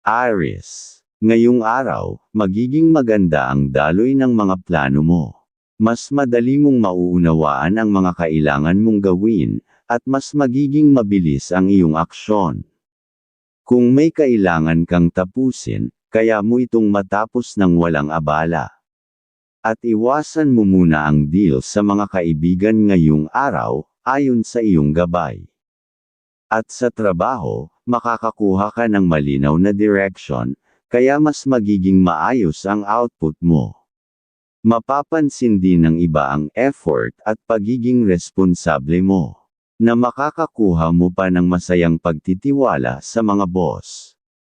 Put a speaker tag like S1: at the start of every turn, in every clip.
S1: Aries. Ngayong araw, magiging maganda ang daloy ng mga plano mo. Mas madali mong mauunawaan ang mga kailangan mong gawin, at mas magiging mabilis ang iyong aksyon. Kung may kailangan kang tapusin, kaya mo itong matapos ng walang abala. At iwasan mo muna ang deal sa mga kaibigan ngayong araw, ayon sa iyong gabay. At sa trabaho, makakakuha ka ng malinaw na direction, kaya mas magiging maayos ang output mo. Mapapansin din ng iba ang effort at pagiging responsable mo, na makakakuha mo pa ng masayang pagtitiwala sa mga boss.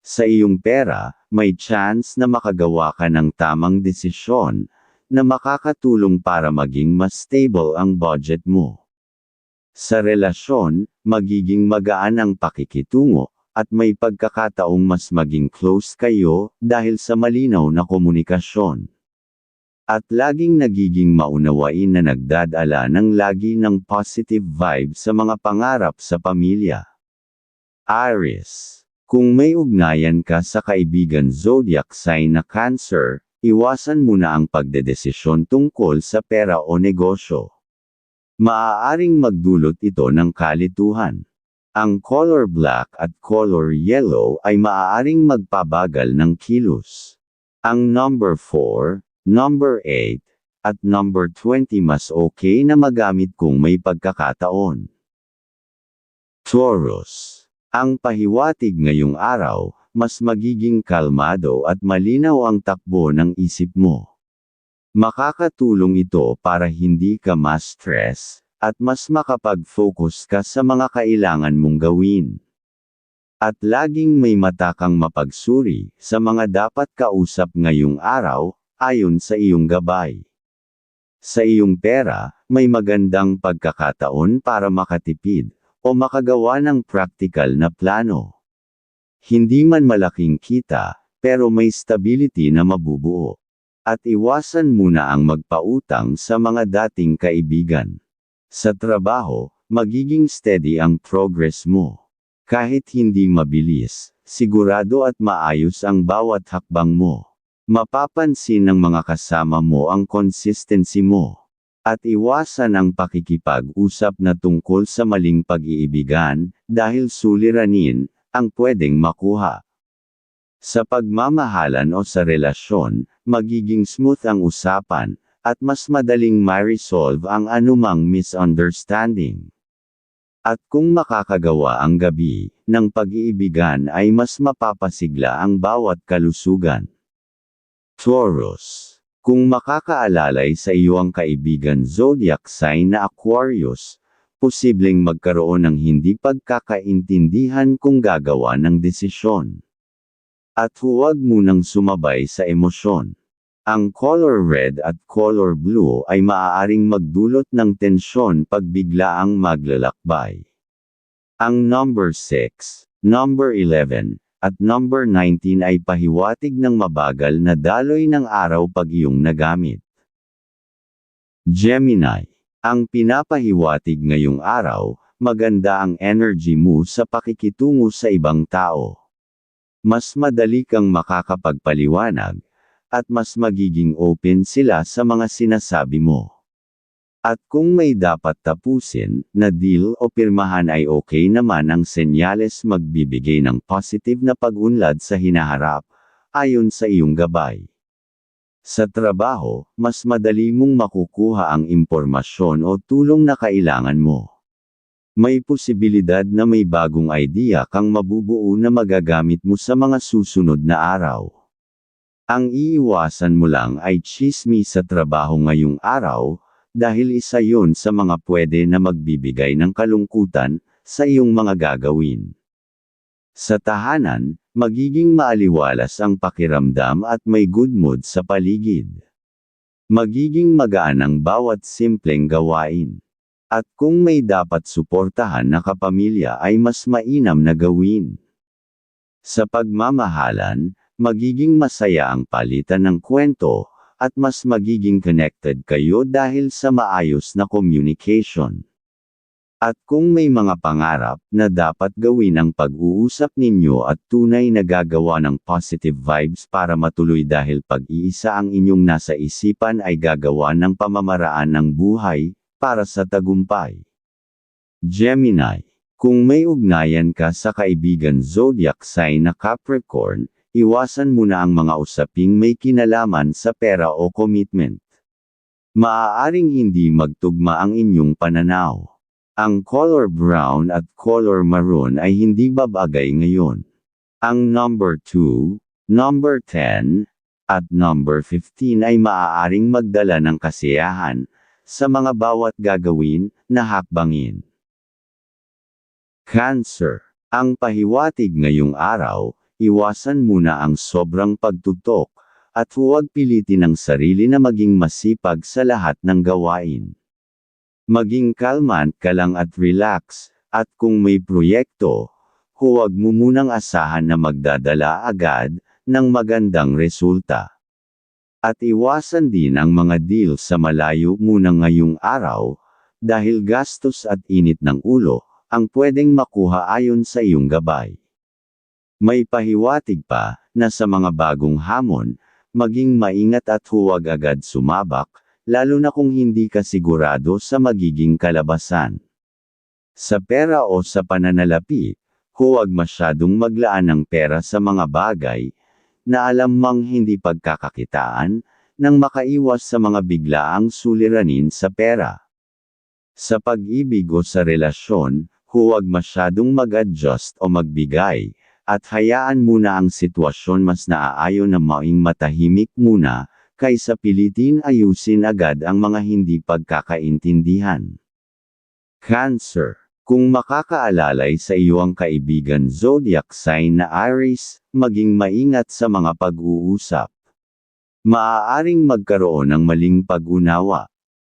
S1: Sa iyong pera, may chance na makagawa ka ng tamang desisyon, na makakatulong para maging mas stable ang budget mo. Sa relasyon, magiging magaan ang pakikitungo, at may pagkakataong mas maging close kayo, dahil sa malinaw na komunikasyon. At laging nagiging maunawain na nagdadala ng lagi ng positive vibe sa mga pangarap sa pamilya. Aries. Kung may ugnayan ka sa kaibigan zodiac sign na Cancer, iwasan muna ang pagdedesisyon tungkol sa pera o negosyo. Maaaring magdulot ito ng kalituhan. Ang color black at color yellow ay maaaring magpabagal ng kilos. Ang number 4, number 8, at number 20 mas okay na magamit kung may pagkakataon. Taurus. Ang pahiwatig ngayong araw, mas magiging kalmado at malinaw ang takbo ng isip mo. Makakatulong ito para hindi ka ma-stress, at mas makapag-focus ka sa mga kailangan mong gawin. At laging may matakang mapagsuri sa mga dapat kausap ngayong araw, ayon sa iyong gabay. Sa iyong pera, may magandang pagkakataon para makatipid, o makagawa ng practical na plano. Hindi man malaking kita, pero may stability na mabubuo. At iwasan muna ang magpautang sa mga dating kaibigan. Sa trabaho, magiging steady ang progress mo. Kahit hindi mabilis, sigurado at maayos ang bawat hakbang mo. Mapapansin ng mga kasama mo ang consistency mo. At iwasan ang pakikipag-usap na tungkol sa maling pag-iibigan, dahil suliranin, ang pwedeng makuha. Sa pagmamahalan o sa relasyon, magiging smooth ang usapan, at mas madaling ma-resolve ang anumang misunderstanding. At kung makakagawa ang gabi, ng pag-iibigan ay mas mapapasigla ang bawat kalusugan. Taurus. Kung makakaalalay sa iyo ang kaibigan zodiac sign na Aquarius, posibleng magkaroon ng hindi pagkakaintindihan kung gagawa ng desisyon. At huwag munang sumabay sa emosyon. Ang color red at color blue ay maaaring magdulot ng tensyon pag biglaang maglalakbay. Ang number 6, number 11, at number 19 ay pahiwatig ng mabagal na daloy ng araw pag iyong nagamit. Gemini. Ang pinapahiwatig ngayong araw, maganda ang energy mo sa pakikitungo sa ibang tao. Mas madali kang makakapagpaliwanag, at mas magiging open sila sa mga sinasabi mo. At kung may dapat tapusin, na deal o pirmahan ay okay naman ang senyales magbibigay ng positive na pag-unlad sa hinaharap, ayon sa iyong gabay. Sa trabaho, mas madali mong makukuha ang impormasyon o tulong na kailangan mo. May posibilidad na may bagong idea kang mabubuo na magagamit mo sa mga susunod na araw. Ang iiwasan mo lang ay chismi sa trabaho ngayong araw, dahil isa yon sa mga pwede na magbibigay ng kalungkutan sa iyong mga gagawin. Sa tahanan, magiging maaliwalas ang pakiramdam at may good mood sa paligid. Magiging magaan ang bawat simpleng gawain. At kung may dapat suportahan na kapamilya ay mas mainam na gawin. Sa pagmamahalan, magiging masaya ang palitan ng kwento, at mas magiging connected kayo dahil sa maayos na communication. At kung may mga pangarap na dapat gawin ang pag-uusap ninyo at tunay na gagawa ng positive vibes para matuloy dahil pag-iisa ang inyong nasa isipan ay gagawa ng pamamaraan ng buhay para sa tagumpay. Gemini, kung may ugnayan ka sa kaibigan zodiac sign na Capricorn, iwasan muna ang mga usaping may kinalaman sa pera o commitment. Maaaring hindi magtugma ang inyong pananaw. Ang color brown at color maroon ay hindi babagay ngayon. Ang number 2, number 10, at number 15 ay maaaring magdala ng kasiyahan sa mga bawat gagawin na hakbangin. Cancer. Ang pahiwatig ngayong araw, iwasan muna ang sobrang pagtutok, at huwag pilitin ang sarili na maging masipag sa lahat ng gawain. Maging kalmant ka lang at relax, at kung may proyekto, huwag mo munang asahan na magdadala agad ng magandang resulta. At iwasan din ang mga deal sa malayo muna ngayong araw, dahil gastos at init ng ulo, ang pwedeng makuha ayon sa iyong gabay. May pahiwatig pa, na sa mga bagong hamon, maging maingat at huwag agad sumabak, lalo na kung hindi ka sigurado sa magiging kalabasan. Sa pera o sa pananalapi, huwag masyadong maglaan ng pera sa mga bagay, na alam mang hindi pagkakakitaan, nang makaiwas sa mga biglaang suliranin sa pera. Sa pag-ibig o sa relasyon, huwag masyadong mag-adjust o magbigay, at hayaan muna ang sitwasyon mas naaayon na maing matahimik muna, kaysa pilitin ayusin agad ang mga hindi pagkakaintindihan. Cancer. Kung makakaalalay sa iyo ang kaibigan zodiac sign na Aries, maging maingat sa mga pag-uusap. Maaaring magkaroon ng maling pag-unawa.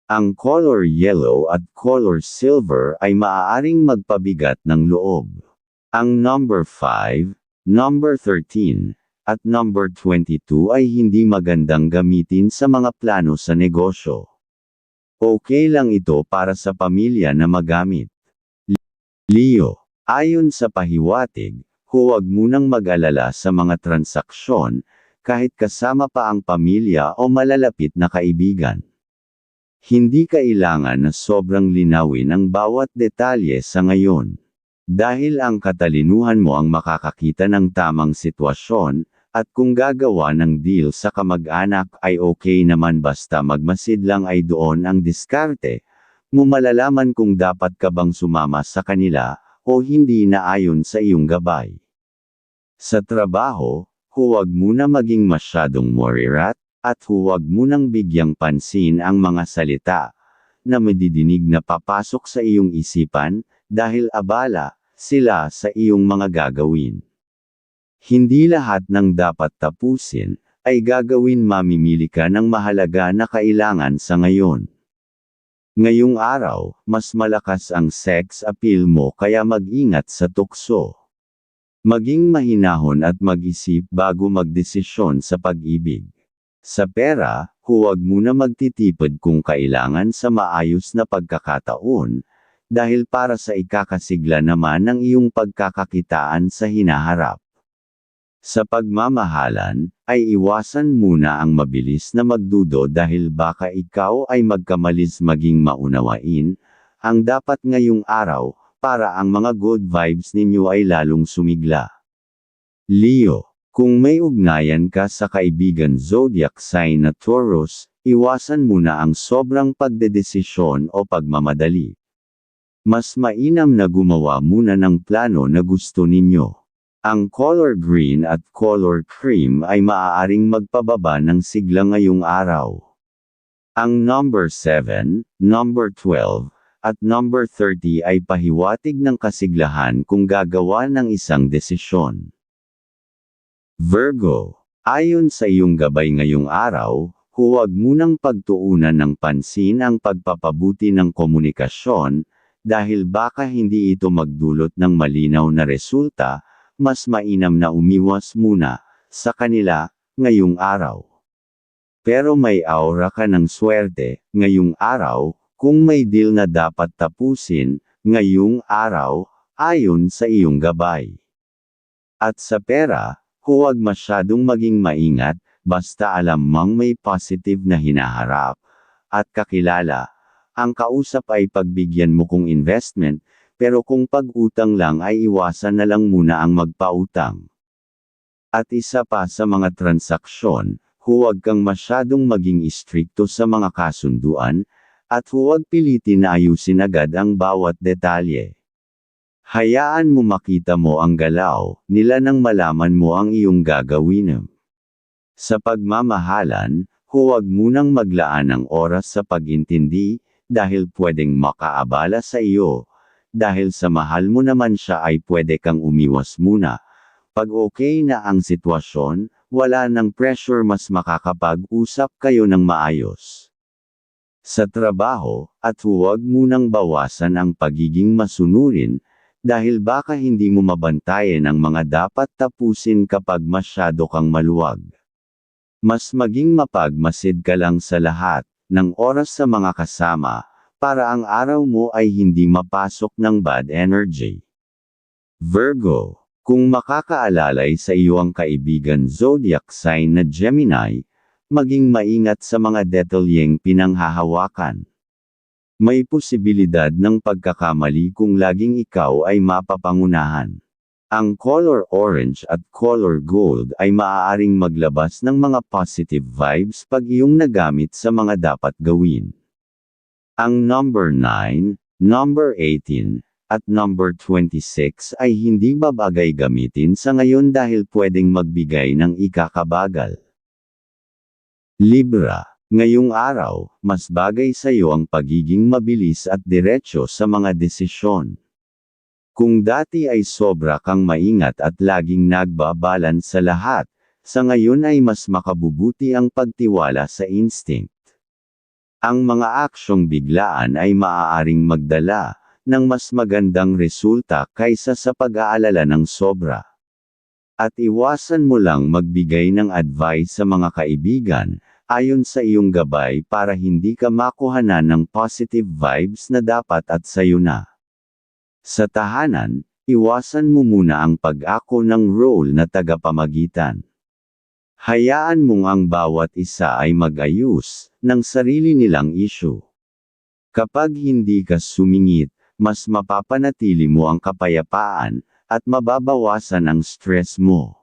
S1: Ang color yellow at color silver ay maaaring magpabigat ng loob. Ang number 5, number 13, at number 22 ay hindi magandang gamitin sa mga plano sa negosyo. Okay lang ito para sa pamilya na magamit. Leo, ayon sa pahiwatig, huwag munang mag-alala sa mga transaksyon, kahit kasama pa ang pamilya o malalapit na kaibigan. Hindi kailangan na sobrang linawin ang bawat detalye sa ngayon. Dahil ang katalinuhan mo ang makakakita ng tamang sitwasyon, at kung gagawa ng deal sa kamag-anak ay okay naman basta magmasid lang ay doon ang diskarte, mo malalaman kung dapat ka bang sumama sa kanila, o hindi na ayon sa iyong gabay. Sa trabaho, huwag muna maging masyadong morirat, at huwag munang bigyang pansin ang mga salita, na madidinig na papasok sa iyong isipan, dahil abala, sila sa iyong mga gagawin. Hindi lahat ng dapat tapusin, ay gagawin mamimili ka ng mahalaga na kailangan sa ngayon. Ngayong araw, mas malakas ang sex appeal mo kaya mag-ingat sa tukso. Maging mahinahon at mag-isip bago magdesisyon sa pag-ibig. Sa pera, huwag muna magtitipid kung kailangan sa maayos na pagkakataon, dahil para sa ikakasigla naman ng iyong pagkakakitaan sa hinaharap. Sa pagmamahalan, ay iwasan muna ang mabilis na magdudo dahil baka ikaw ay magkamalis maging maunawain, ang dapat ngayong araw, para ang mga good vibes ninyo ay lalong sumigla. Leo, kung may ugnayan ka sa kaibigan zodiac sign na Taurus, iwasan muna ang sobrang pagdedesisyon o pagmamadali. Mas mainam na gumawa muna ng plano na gusto ninyo. Ang color green at color cream ay maaaring magpababa ng sigla ngayong araw. Ang number 7, number 12, at number 30 ay pahiwatig ng kasiglahan kung gagawa ng isang desisyon. Virgo, ayon sa iyong gabay ngayong araw, huwag munang pagtuunan ng pansin ang pagpapabuti ng komunikasyon, dahil baka hindi ito magdulot ng malinaw na resulta, mas mainam na umiwas muna sa kanila ngayong araw. Pero may aura ka ng swerte, ngayong araw, kung may deal na dapat tapusin, ngayong araw, ayon sa iyong gabay. At sa pera, huwag masyadong maging maingat, basta alam mang may positive na hinaharap, at kakilala, ang kausap ay pagbigyan mo kung investment, pero kung pag-utang lang ay iwasan na lang muna ang magpautang. At isa pa sa mga transaksyon, huwag kang masyadong maging istrikto sa mga kasunduan, at huwag pilitin na ayusin agad ang bawat detalye. Hayaan mo makita mo ang galaw, nila nang malaman mo ang iyong gagawin. Sa pagmamahalan, huwag munang maglaan ng oras sa pagintindi, dahil pwedeng makaabala sa iyo, dahil sa mahal mo naman siya ay pwede kang umiwas muna. Pag okay na ang sitwasyon, wala ng pressure mas makakapag-usap kayo ng maayos. Sa trabaho, at huwag munang bawasan ang pagiging masunurin, dahil baka hindi mo mabantayan ang mga dapat tapusin kapag masyado kang maluwag. Mas maging mapagmasid ka lang sa lahat, ng oras sa mga kasama, para ang araw mo ay hindi mapasok ng bad energy. Virgo, kung makakaalalay sa iyo ang kaibigan zodiac sign na Gemini, maging maingat sa mga detalyeng pinanghahawakan. May posibilidad ng pagkakamali kung laging ikaw ay mapapangunahan. Ang color orange at color gold ay maaaring maglabas ng mga positive vibes pag iyong nagamit sa mga dapat gawin. Ang number 9, number 18, at number 26 ay hindi babagay gamitin sa ngayon dahil pwedeng magbigay ng ikakabagal. Libra Ngayong araw, mas bagay sa iyo ang pagiging mabilis at diretsyo sa mga desisyon. Kung dati ay sobra kang maingat at laging nagbabalan sa lahat, sa ngayon ay mas makabubuti ang pagtiwala sa instinct. Ang mga aksyong biglaan ay maaaring magdala ng mas magandang resulta kaysa sa pag-aalala ng sobra. At iwasan mo lang magbigay ng advice sa mga kaibigan, ayon sa iyong gabay para hindi ka makuhanan ng positive vibes na dapat at sayo na. Sa tahanan, iwasan mo muna ang pag-ako ng role na tagapamagitan. Hayaan mong ang bawat isa ay mag-ayos ng sarili nilang issue. Kapag hindi ka sumingit, mas mapapanatili mo ang kapayapaan, at mababawasan ang stress mo.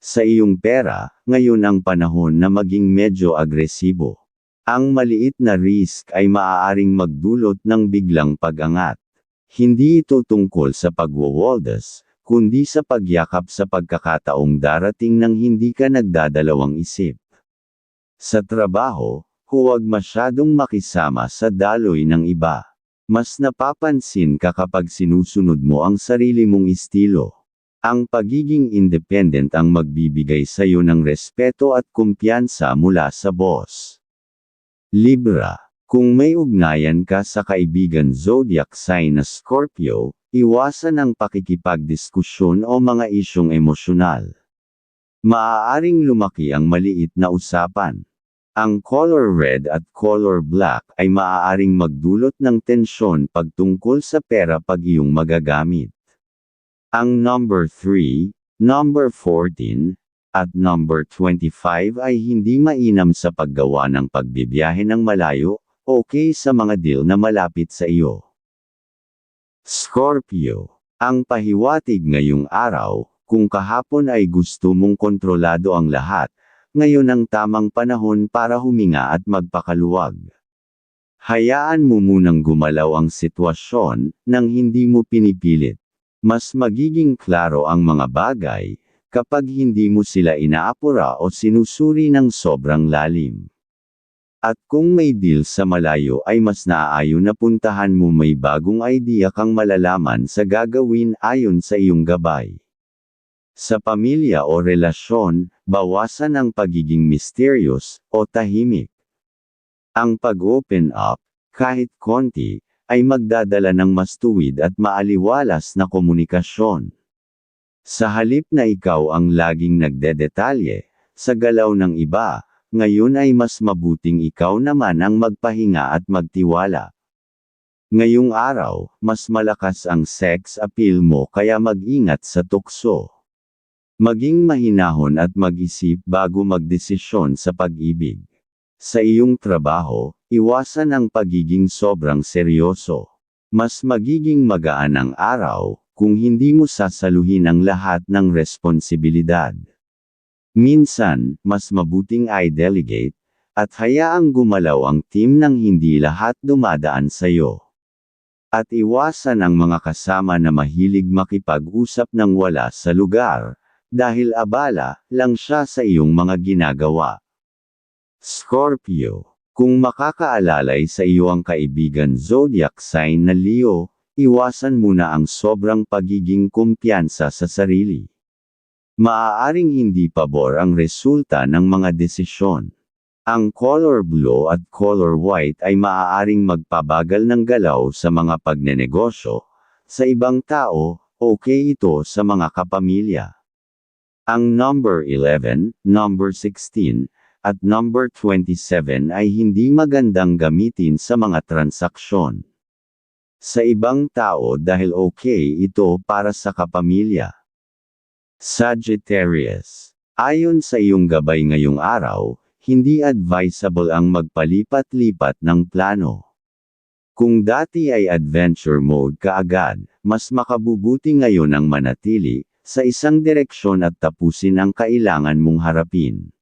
S1: Sa iyong pera, ngayon ang panahon na maging medyo agresibo. Ang maliit na risk ay maaaring magdulot ng biglang pag-angat. Hindi ito tungkol sa pagwawaldas, kundi sa pagyakap sa pagkakataong darating nang hindi ka nagdadalawang isip. Sa trabaho, huwag masyadong makisama sa daloy ng iba. Mas napapansin ka kapag sinusunod mo ang sarili mong estilo. Ang pagiging independent ang magbibigay sa iyo ng respeto at kumpiyansa mula sa boss. Libra, kung may ugnayan ka sa kaibigan zodiac sign na Scorpio, iwasan ang pakikipagdiskusyon o mga isyong emosyonal. Maaaring lumaki ang maliit na usapan. Ang color red at color black ay maaaring magdulot ng tensyon pagtungkol sa pera pag iyong magagamit. Ang number 3, number 14, at number 25 ay hindi mainam sa paggawa ng pagbibiyahe ng malayo, okay sa mga deal na malapit sa iyo. Scorpio, ang pahiwatig ngayong araw, kung kahapon ay gusto mong kontrolado ang lahat, ngayon ang tamang panahon para huminga at magpakaluwag. Hayaan mo munang gumalaw ang sitwasyon, nang hindi mo pinipilit. Mas magiging klaro ang mga bagay, kapag hindi mo sila inaapura o sinusuri ng sobrang lalim. At kung may deal sa malayo ay mas naaayon na puntahan mo may bagong idea kang malalaman sa gagawin ayon sa iyong gabay. Sa pamilya o relasyon, bawasan ang pagiging mysterious o tahimik. Ang pag-open up, kahit konti, ay magdadala ng mas tuwid at maaliwalas na komunikasyon. Sa halip na ikaw ang laging nagdedetalye, sa galaw ng iba, ngayon ay mas mabuting ikaw naman ang magpahinga at magtiwala. Ngayong araw, mas malakas ang sex appeal mo kaya mag-ingat sa tukso. Maging mahinahon at mag-isip bago magdesisyon sa pag-ibig. Sa iyong trabaho, iwasan ang pagiging sobrang seryoso. Mas magiging magaan ang araw, kung hindi mo sasaluhin ang lahat ng responsibilidad. Minsan, mas mabuting ay delegate, at hayaang gumalaw ang team nang hindi lahat dumadaan sa iyo. At iwasan ang mga kasama na mahilig makipag-usap ng wala sa lugar, dahil abala lang siya sa iyong mga ginagawa. Scorpio, kung makakaalalay sa iyo ang kaibigan zodiac sign na Leo, iwasan muna ang sobrang pagiging kumpiyansa sa sarili. Maaaring hindi pabor ang resulta ng mga desisyon. Ang color blue at color white ay maaaring magpabagal ng galaw sa mga pagnenegosyo. Sa ibang tao, okay ito sa mga kapamilya. Ang number 11, number 16, at number 27 ay hindi magandang gamitin sa mga transaksyon. Sa ibang tao dahil okay ito para sa kapamilya. Sagittarius. Ayon sa iyong gabay ngayong araw, hindi advisable ang magpalipat-lipat ng plano. Kung dati ay adventure mode ka agad, mas makabubuti ngayon ang manatili, sa isang direksyon at tapusin ang kailangan mong harapin.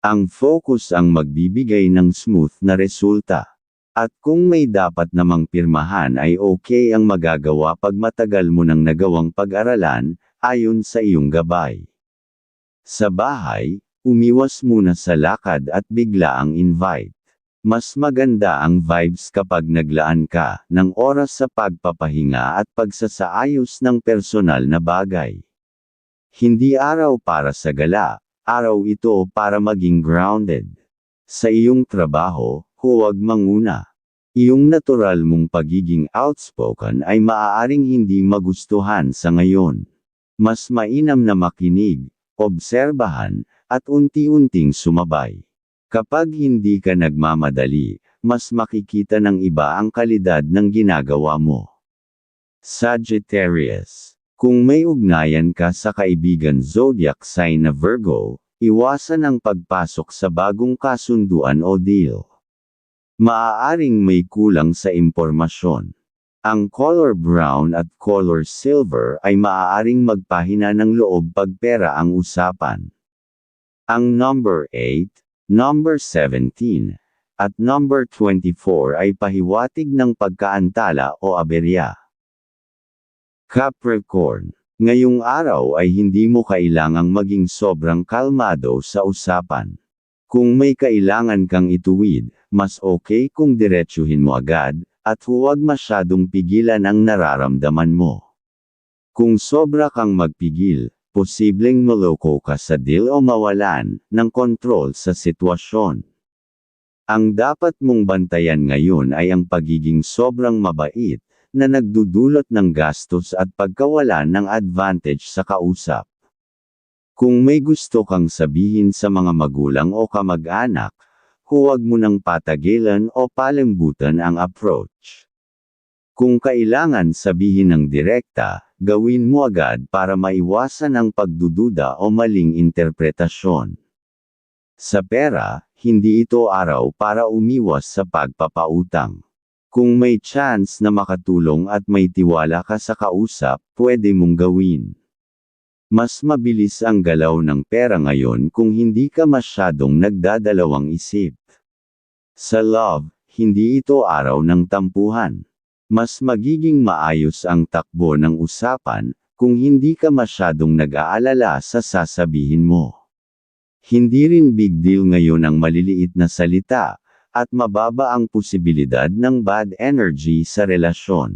S1: Ang focus ang magbibigay ng smooth na resulta. At kung may dapat namang pirmahan ay okay ang magagawa pag matagal mo nang nagawang pag-aralan, ayon sa iyong gabay. Sa bahay, Umiwas muna sa lakad at bigla ang invite. Mas maganda ang vibes kapag naglaan ka ng oras sa pagpapahinga at pagsasaayos ng personal na bagay. Hindi araw para sa gala, araw ito para maging grounded. Sa iyong trabaho, huwag manguna. Iyong natural mong pagiging outspoken ay maaaring hindi magustuhan sa ngayon. Mas mainam na makinig, obserbahan, at unti-unting sumabay. Kapag hindi ka nagmamadali, mas makikita ng iba ang kalidad ng ginagawa mo. Sagittarius. Kung may ugnayan ka sa kaibigan zodiac sign na Virgo, iwasan ang pagpasok sa bagong kasunduan o deal. Maaaring may kulang sa impormasyon. Ang color brown at color silver ay maaaring magpahina ng loob pag pera ang usapan. Ang number 8, number 17, at number 24 ay pahiwatig ng pagkaantala o aberya. Capricorn, ngayong araw ay hindi mo kailangang maging sobrang kalmado sa usapan. Kung may kailangan kang ituwid, mas okay kung diretsuhin mo agad, at huwag masyadong pigilan ang nararamdaman mo. Kung sobra kang magpigil, posibleng maloko ka sa deal o mawalan ng kontrol sa sitwasyon. Ang dapat mong bantayan ngayon ay ang pagiging sobrang mabait, na nagdudulot ng gastos at pagkawalan ng advantage sa kausap. Kung may gusto kang sabihin sa mga magulang o kamag-anak, huwag mo nang patagilan o palimbutan ang approach. Kung kailangan sabihin ng direkta, gawin mo agad para maiwasan ang pagdududa o maling interpretasyon. Sa pera, hindi ito araw para umiwas sa pagpapautang. Kung may chance na makatulong at may tiwala ka sa kausap, pwede mong gawin. Mas mabilis ang galaw ng pera ngayon kung hindi ka masyadong nagdadalawang isip. Sa love, hindi ito araw ng tampuhan. Mas magiging maayos ang takbo ng usapan, kung hindi ka masyadong nag-aalala sa sasabihin mo. Hindi rin big deal ngayon ang maliliit na salita, at mababa ang posibilidad ng bad energy sa relasyon.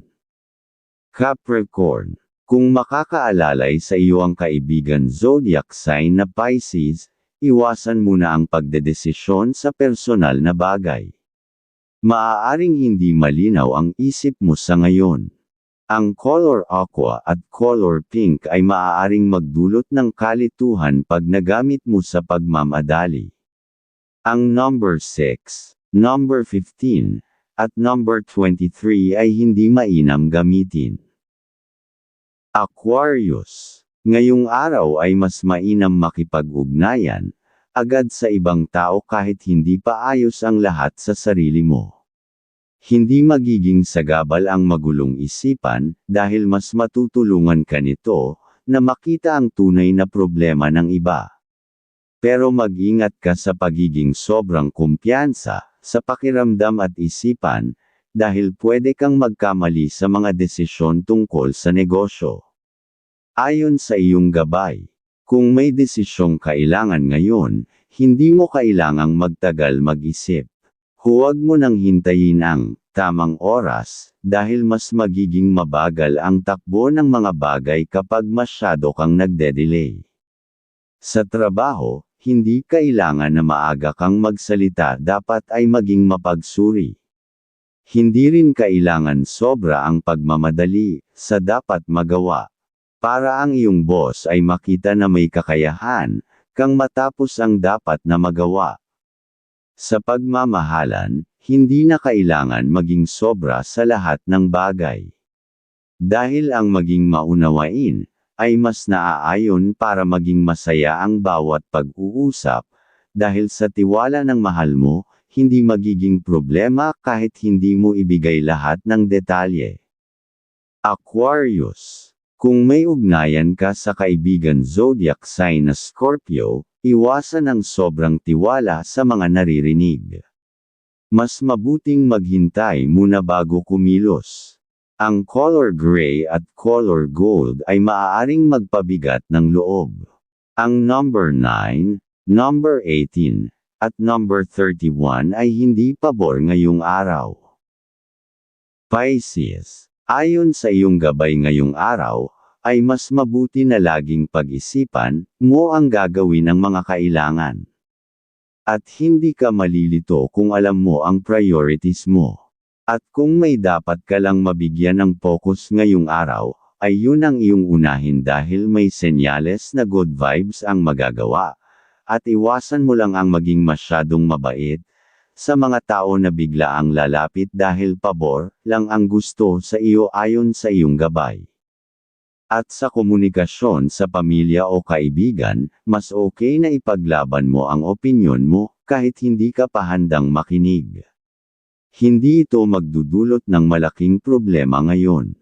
S1: Capricorn, kung makakaalalay sa iyo ang kaibigan zodiac sign na Pisces, iwasan muna ang pagdedesisyon sa personal na bagay. Maaaring hindi malinaw ang isip mo sa ngayon. Ang color aqua at color pink ay maaaring magdulot ng kalituhan pag nagamit mo sa pagmamadali. Ang number 6, number 15, at number 23 ay hindi mainam gamitin. Aquarius. Ngayong araw ay mas mainam makipag-ugnayan, agad sa ibang tao kahit hindi pa ayos ang lahat sa sarili mo. Hindi magiging sagabal ang magulong isipan, dahil mas matutulungan ka nito, na makita ang tunay na problema ng iba. Pero mag-ingat ka sa pagiging sobrang kumpiyansa, sa pakiramdam at isipan, dahil pwede kang magkamali sa mga desisyon tungkol sa negosyo. Ayon sa iyong gabay, kung may desisyong kailangan ngayon, hindi mo kailangang magtagal mag-isip. Huwag mo nang hintayin ang tamang oras, dahil mas magiging mabagal ang takbo ng mga bagay kapag masyado kang nagde-delay. Sa trabaho, hindi kailangan na maaga kang magsalita dapat ay maging mapagsuri. Hindi rin kailangan sobra ang pagmamadali, sa dapat magawa. Para ang iyong boss ay makita na may kakayahan, kang matapos ang dapat na magawa. Sa pagmamahalan, hindi na kailangan maging sobra sa lahat ng bagay. Dahil ang maging maunawain, ay mas naaayon para maging masaya ang bawat pag-uusap, dahil sa tiwala ng mahal mo, hindi magiging problema kahit hindi mo ibigay lahat ng detalye. Aquarius. Kung may ugnayan ka sa kaibigan zodiac sign na Scorpio, iwasan ang sobrang tiwala sa mga naririnig. Mas mabuting maghintay muna bago kumilos. Ang color gray at color gold ay maaaring magpabigat ng loob. Ang number 9, number 18, at number 31 ay hindi pabor ngayong araw. Pisces. Ayon sa iyong gabay ngayong araw, ay mas mabuti na laging pag-isipan mo ang gagawin ng mga kailangan. At hindi ka malilito kung alam mo ang priorities mo. At kung may dapat ka lang mabigyan ng focus ngayong araw, ay yun ang iyong unahin dahil may senyales na good vibes ang magagawa. At iwasan mo lang ang maging masyadong mabait, sa mga tao na bigla ang lalapit dahil pabor, lang ang gusto sa iyo ayon sa iyong gabay. At sa komunikasyon sa pamilya o kaibigan, mas okay na ipaglaban mo ang opinyon mo, kahit hindi ka pa handang makinig. Hindi ito magdudulot ng malaking problema ngayon.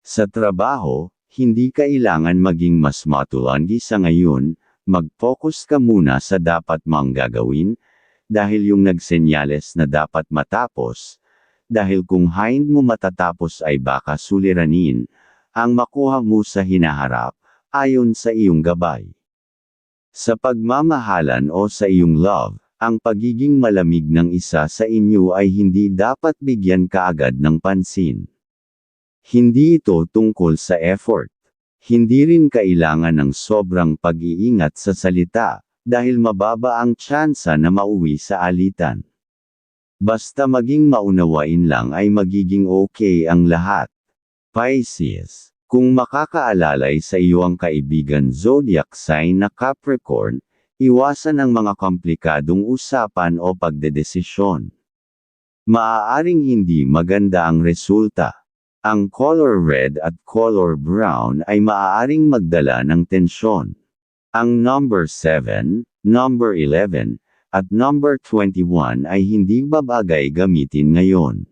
S1: Sa trabaho, hindi kailangan maging mas matulandi sa ngayon, mag-focus ka muna sa dapat mong gagawin, dahil yung nagsenyales na dapat matapos, dahil kung hind mo matatapos ay baka suliranin, ang makuha mo sa hinaharap, ayon sa iyong gabay. Sa pagmamahalan o sa iyong love, ang pagiging malamig ng isa sa inyo ay hindi dapat bigyan kaagad ng pansin. Hindi ito tungkol sa effort. Hindi rin kailangan ng sobrang pag-iingat sa salita, dahil mababa ang tsansa na mauwi sa alitan. Basta maging maunawain lang ay magiging okay ang lahat. Pisces, kung makakaalalay sa iyo ang kaibigan zodiac sign na Capricorn, Iwasan ang mga komplikadong usapan o pagdedesisyon. Maaaring hindi maganda ang resulta. Ang color red at color brown ay maaaring magdala ng tensyon. Ang number 7, number 11, at number 21 ay hindi babagay gamitin ngayon.